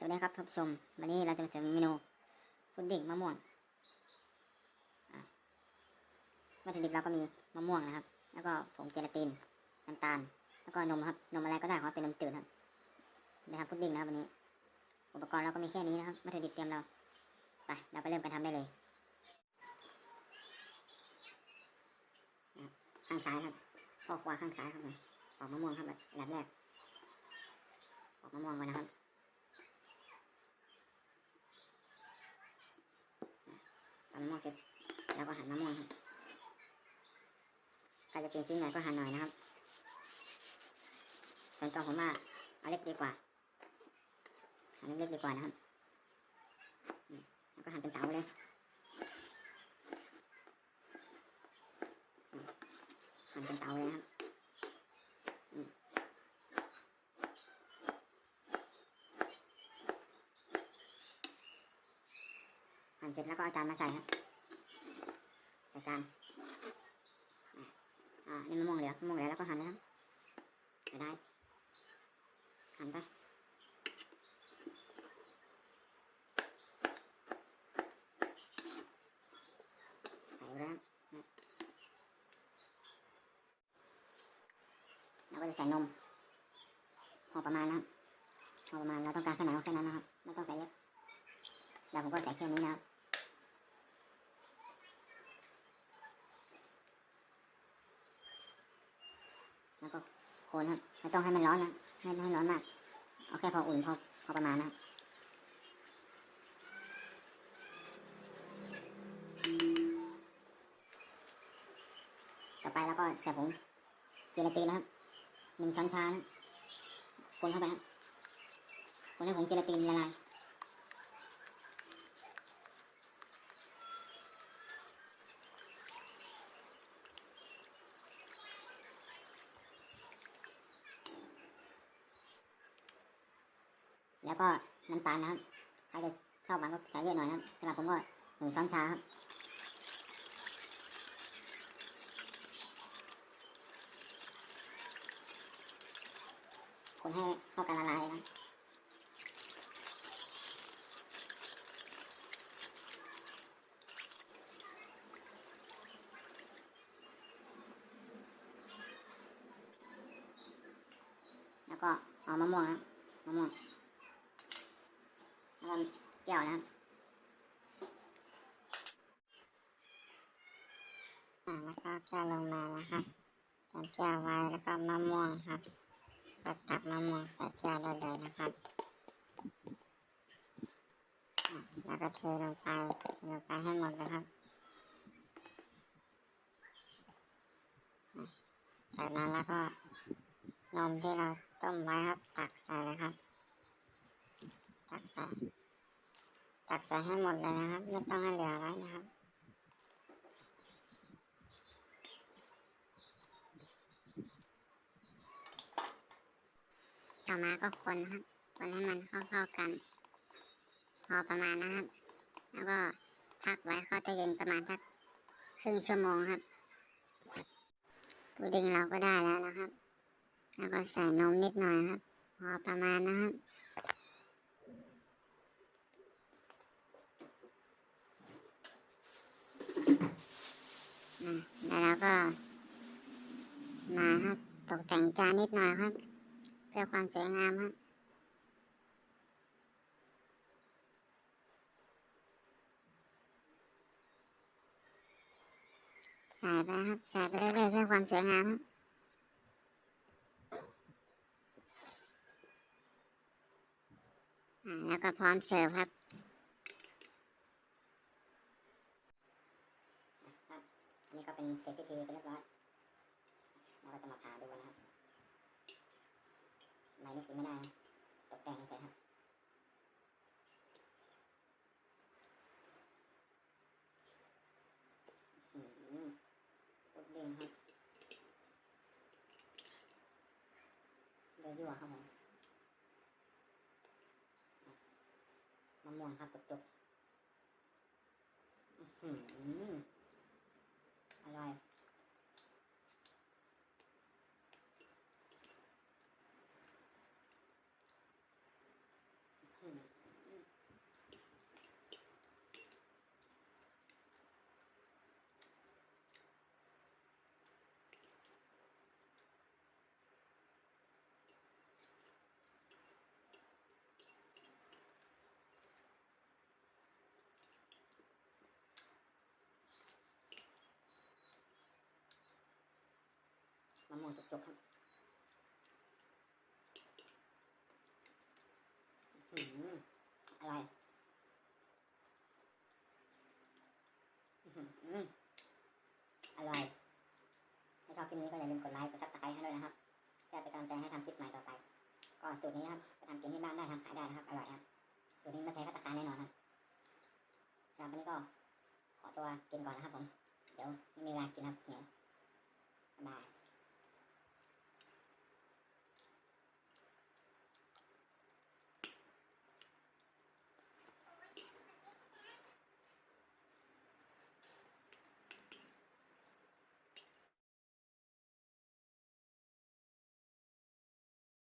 สวัสดีครับท่านผู้ชม วันนี้เราจะมาถึงเมนูพุดดิ้งมะม่วงวัตถุดิบเราก็มีมะม่วงนะครับ แล้วก็ผงเจลาติน น้ำตาล แล้วก็นมครับ นมอะไรก็ได้ขอเป็นนมจืดครับนะครับพุดดิ้งนะครับวันนี้ อุปกรณ์เราก็มีแค่นี้นะครับ วัตถุดิบเตรียมเรา ไป เราไปเริ่มกันทำได้เลยข้างซ้ายครับข้อขวาข้างซ้ายครับผมปอกมะม่วงครับแบบอันดับแรกปอกมะม่วงก่อนนะครับ ตอน มะม่วงเสร็จแล้วก็หั่นมะม่วงครับใครจะกินชิ้นใหนก็หั่นหน่อยนะครับส่วนตัวผมว่าเอาเล็กดีกว่าหั่นเล็กดีกว่านะครับแล้วก็หั่นเป็นเต๋าเลยอืมหั่นเป็นเต๋าเลยนะครับอืม หั่นเสร็จแล้วก็เอาจานมาใส่ครับใส่จานอ่านี่มะม่วงเหลือมะม่วงเหลือแล้วก็หั่นนะครับใส่ได้หั่นไปใส่แล้วนะแล้วก็จะใส่นมพอประมาณนะครับพอประมาณเราต้องการแค่ไหนก็แค่นั้นนะครับไม่ต้องใส่เยอะเดี๋ยวผมก็ใส่แค่นี้นะครับ แล้วก็โคนครับไม่ต้องให้มันร้อนนะให้ไม่ให้ร้อนมากเอาแค่พออุ่นพอพอประมาณนะครับต่อไปแล้วก็ใส่ผงเจลาตินนะครับหนึ่งช้อนชานะคนเข้าไปครับคนให้ผงเจลาตินละลาย แล้วก็น้ำตาลนะครับใครจะชอบหวานก็ใส่เยอะหน่อยนะครับสำหรับผมก็หนึ่งช้อนชาครับคนให้เข้ากันละลายนะแล้วก็เอามะม่วงนะมะม่วง แล้วก็แก้วนะครับอ่าแล้วก็แก้วลงมานะครับจับแก้วไว้แล้วก็มะม่วงครับ ก็ตักมะม่วงใส่แก้วได้เลยนะครับแล้วก็เทลงไปเทลงไปให้หมดเลยครับ จากนั้นแล้วก็นมที่เราต้มไว้ครับ ตักใส่เลยครับ ตักใส่ ตักใส่ให้หมดเลยนะครับ ไม่ต้องให้เหลือไว้นะครับต่อมาก็คนครับ คนให้มันเข้าๆกัน พอประมาณนะครับ แล้วก็พักไว้เข้าตู้เย็นประมาณสักครึ่งชั่วโมงครับปูดิ้งเราก็ได้แล้วนะครับ แล้วก็ใส่นมนิดหน่อยครับ พอประมาณนะครับ แล้วเราก็มาครับ ตกแต่งจานนิดหน่อยครับ เพื่อความสวยงามครับใส่ไปครับใส่ไปเรื่อยๆเพื่อความสวยงามครับอ่าแล้วก็พร้อมเสิร์ฟครับอันนี้ก็ เสร็จพิธีไปเรียบร้อยเราก็จะมาผ่าดูนะครับใบนี้กินไม่ได้ตกแต่งเฉยๆครับอื้อหือพุดดิ้งครับเดือดยั่วครับผมมะม่วงครับจุกๆอื้อหือ อร่อยอืม ม่วงจุกๆครับอื้อหืออร่อยอื้อหืออร่อยถ้าชอบคลิปนี้ก็อย่าลืมกดไลค์ กดซับสไครต์ให้ด้วยนะครับเพื่อเป็นกำลังใจให้ทำคลิปใหม่ต่อไป ก็สูตรนี้นะครับไปทำกินที่บ้านได้ทำขายได้นะครับ อร่อยครับ สูตรนี้ไม่แพ้พัตตาคารแน่นอนครับสำหรับวันนี้ก็ขอตัวกินก่อนนะครับผม เดี๋ยวไม่มีเวลากินครับหิว